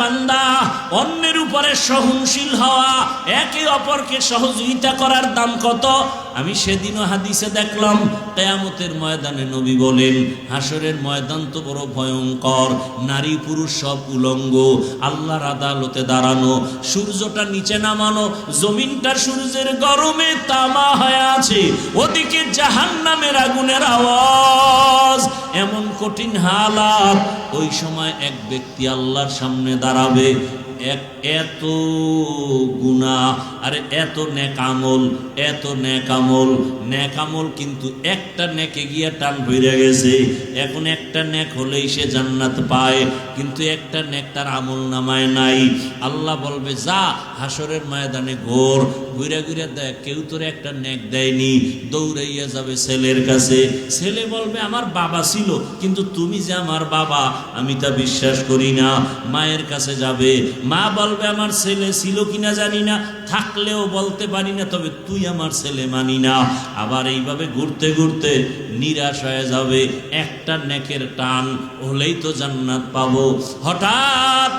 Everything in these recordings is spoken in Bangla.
বান্দা অন্যের উপরে সহনশীল হওয়া, একে অপরকে সহযোগিতা করার দাম কত? আমি সেদিনও হাদিসে দেখলাম, কেয়ামতের ময়দানে নবী বলেন হাসরের ময়দান তো বড় ভয়ঙ্কর, নারী পুরুষ সব উলঙ্গ, আল্লাহর আদালতে দাঁড়ানো, সূর্যটা নিচে নামানো, জমিনটা সূর্যের গরমে তামা হয়ে আছে, ওদিকে জাহান নামের আগুনের আওয়াজ, এমন কঠিন হালাত, ওই সময় এক ব্যক্তি আল্লাহর সামনে দাঁড়াবে এত গুণা আরে এত নেকামল এত নেকামল। নেকামল কিন্তু একটা নেকে গিয়া টান ভরে গেছে। এখন একটা নেক হলেই সে জান্নাত পায়, কিন্তু একটা নেক তার আমল নামায় নাই। আল্লাহ বলবে, যা হাসরের ময়দানে ঘোর, ঘুরে ঘুরে দেখ, কেউ তোর একটা নেক দেয়নি, দৌড়াইয়া যাবে ছেলের কাছে। ছেলে বলবে, আমার বাবা ছিল, কিন্তু তুমি যে আমার বাবা, আমি তা বিশ্বাস করি না। মায়ের কাছে যাবে মা বলবে, আমার ছেলে ছিল কিনা জানি না, থাকলেও বলতে পারি না, তবে তুই আমার ছেলে মানি না। আবার এইভাবে ঘুরতে ঘুরতে নিরাশ হয়ে যাবে, একটা নেকের টান হলেই তো জান্নাত পাবো। হঠাৎ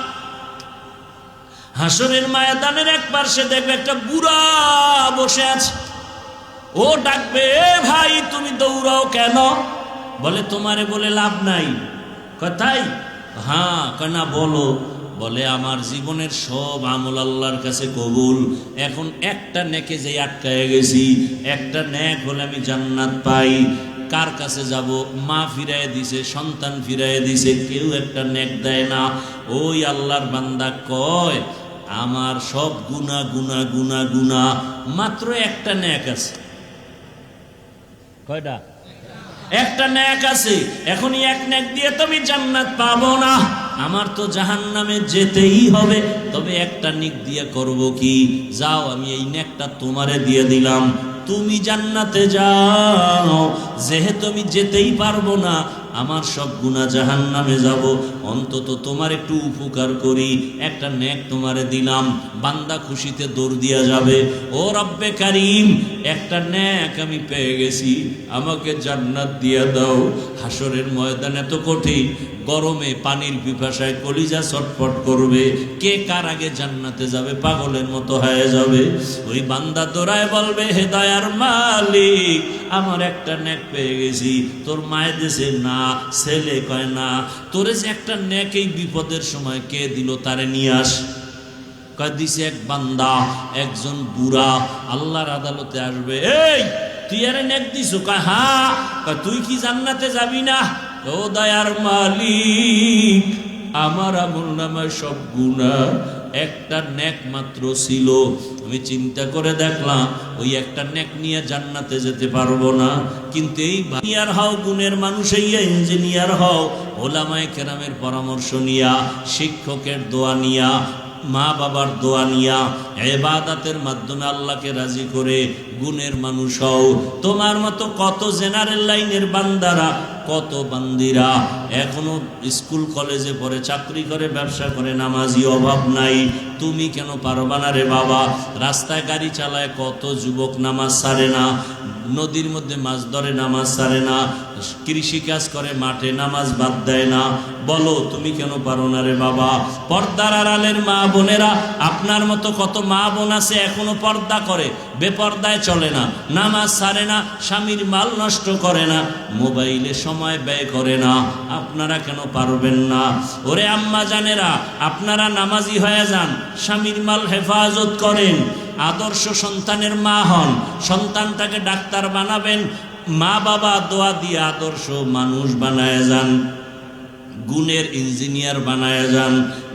হাসরের ময়দানের এক পার্শ্বে দেখবে একটা বুড়া বসে আছে। ও ডাকবে ভাই, তুমি দৌড়াও কেন? বলে, তোমারে বলে লাভ নাই। কথাই হ্যাঁ কেনা বলো। বলে, আমার জীবনের সব আমল আল্লাহর কাছে কবুল। এখন একটা নেকে যে আটকায় গেছি, একটা নেক হলে আমি জান্নাত পাই। কার কাছে যাব? মা ফিরায় দিছে, সন্তান ফিরায় দিছে, কেউ একটা নেক দেয় না। ওই আল্লাহর বান্দা কয়, আমার সব গুণা গুণা গুণা গুণা, মাত্র একটা ন্যাক আছে। কয়টা? একটা ন্যাক আছে। এখনই এক ন্যাক দিয়ে তুমি জান্নাত পাবো না। আমার তো জাহান নামে যেতেই হবে, তবে একটা নিক দিয়ে করব কি? যাও, আমি এই নেকটা তোমারে দিয়ে দিলাম। তুমি জান্নাতে যাও, যেহেতু আমি যেতেই পারব না আমার সব গুণা জাহান নামে যাব। অন্তত তোমার একটু উপকার করি। একটা নেক তোমারে দিলাম। বান্দা খুশিতে দৌড় দিয়া যাবে। ও রব্বে কারিম, একটা ন্যাক আমি পেয়ে গেছি। আমাকে জান্নাত দিয়া দাও। হাসরের ময়দান এত কঠিন। গরমে পানির পিপাসায় কলিজা ছটফট করবে। কে কার আগে জান্নাতে যাবে? পাগলের মতো হয়ে যাবে। ওই বান্দা দৌড়ায় বলবে, হে দয়ার মালিক, আমার একটা নেক পেয়ে গেছি। তোর মায়ের দেশে না ছেলে কয়, না, তোরে যে একটা নেক এই বিপদের সময় কে দিল তারে নিয়ে আস। কয়, দিছে এক বান্দা, একজন বুড়া, আল্লাহর আদালতে আসবে। এই, তুই আরে নেক দিস কয় হ্যাঁ তুই কি জান্নাতে যাবি না? ও দয়ার মালিক, আমার আমল নামায় সব গুণা একটা নেক মাত্র ছিল। আমি চিন্তা করে দেখলাম, ওই একটা নেক নিয়ে জান্নাতে যেতে পারব না। কিন্তু এই ইঞ্জিনিয়ার হও, গুণের মানুষ, এই ইঞ্জিনিয়ার হও, ওলামায় কেরামের পরামর্শ নিয়া, শিক্ষকের দোয়া নিয়া, মা বাবার দোয়া নিয়া, এবাদাতের মাধ্যমে আল্লাহকে রাজি করে গুণের মানুষ হও। তোমার মতো কত জেনারেল লাইনের বান্দারা কত বান্দিরা? এখনও স্কুল, কলেজে পড়ে, চাকরি করে, ব্যবসা করে, নামাজি অভাব নাই। তুমি কেন পারবা না রে বাবা? রাস্তায় গাড়ি চালায় কত যুবক নামাজ সারে না, নদীর মধ্যে মাছ ধরে নামাজ সারে না কৃষি কাজ করে, মাঠে নামাজ বাদ দেয় না। বলো, তুমি কেন পারো না রে বাবা? পর্দার আড়ালের মা বোনেরা, আপনার মতো কত মা বোন আছে এখনও পর্দা করে, বেপর্দায় চলে না, নামাজ সারে না, স্বামীর মাল নষ্ট করে না। মোবাইলে সময় ব্যয় করে না। আপনারা কেন পারবেন না? ওরে আম্মা জানেরা, আপনারা নামাজি হয়ে যান, স্বামীর মাল হেফাজত করেন, আদর্শ সন্তানের মা হন, সন্তানটাকে ডাক্তার বানাবেন, মা বাবা দোয়া দিয়ে আদর্শ মানুষ বানায় যান, গুণের ইঞ্জিনিয়ার বানায় যান,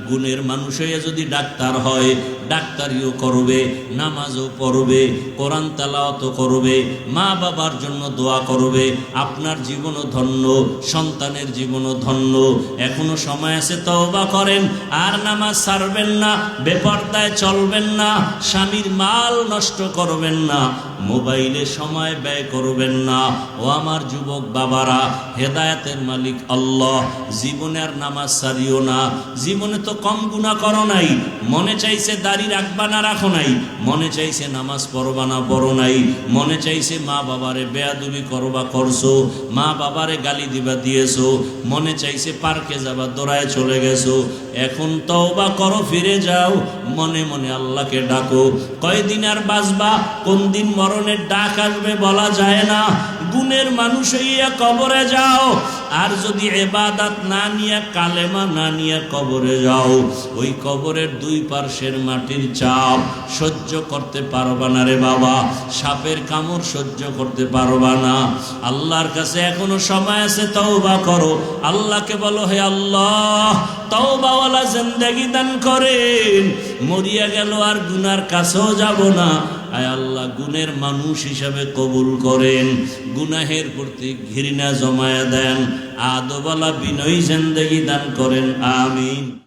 গুণের মানুষ যদি ডাক্তার হয় ডাক্তারিও করবে, নামাজও পড়বে, কোরআন তালাওয়াত করবে, মা বাবার জন্য দোয়া করবে, আপনার জীবনও ধন্য, সন্তানের জীবনও ধন্য, এখনও সময় আছে তওবা করেন, আর নামাজ ছাড়বেন না, বেপর্দায় চলবেন না, স্বামীর মাল নষ্ট করবেন না, মোবাইলে সময় ব্যয় করবেন না, ও আমার যুবক বাবারা, হেদায়তের মালিক আল্লাহ, জীবনে আর নামাজ সারিও না, জীবনে তো কম গুণা করো নাই, মনে চাইছে দাড়ি রাখবা না রাখো নাই। মনে চাইছে নামাজ পড়বা না পড়ো নাই। মনে চাইছে মা বাবারে বেয়াদুবি করবা করছ, মা বাবারে গালি দিবা দিয়েছ। মনে চাইছে পার্কে যাবা, দৌড়ায় চলে গেছো। এখন তওবা করো, ফিরে যাও। মনে মনে আল্লাহকে ডাকো। কয়দিন আর বাঁচবা, কোন দিন মরণের ডাক আসবে বলা যায় না। গুণের মানুষ হইয়া কবরে যাও। আর যদি এবাদাত না নিয়ে, কালেমা না নিয়ে কবরে যাও, ওই কবরের দুই পার্শ্বের মাটির চাপ সহ্য করতে পারবা না রে বাবা। সাপের কামড় সহ্য করতে পারবা না। আল্লাহর কাছে এখনও সময় আছে, তওবা করো। আল্লাহকে বলো, হে আল্লাহ, তওবাওয়ালা জিন্দেগি দান করেন। মরিয়া গেল আর গুনার কাছেও যাব না। আয় আল্লাহ, গুণের মানুষ হিসাবে কবুল করেন। গুনাহের প্রতি ঘৃণা জমায়া দেন। আদবালা বিনয়ী জেন্দেগি দান করেন। আমিন।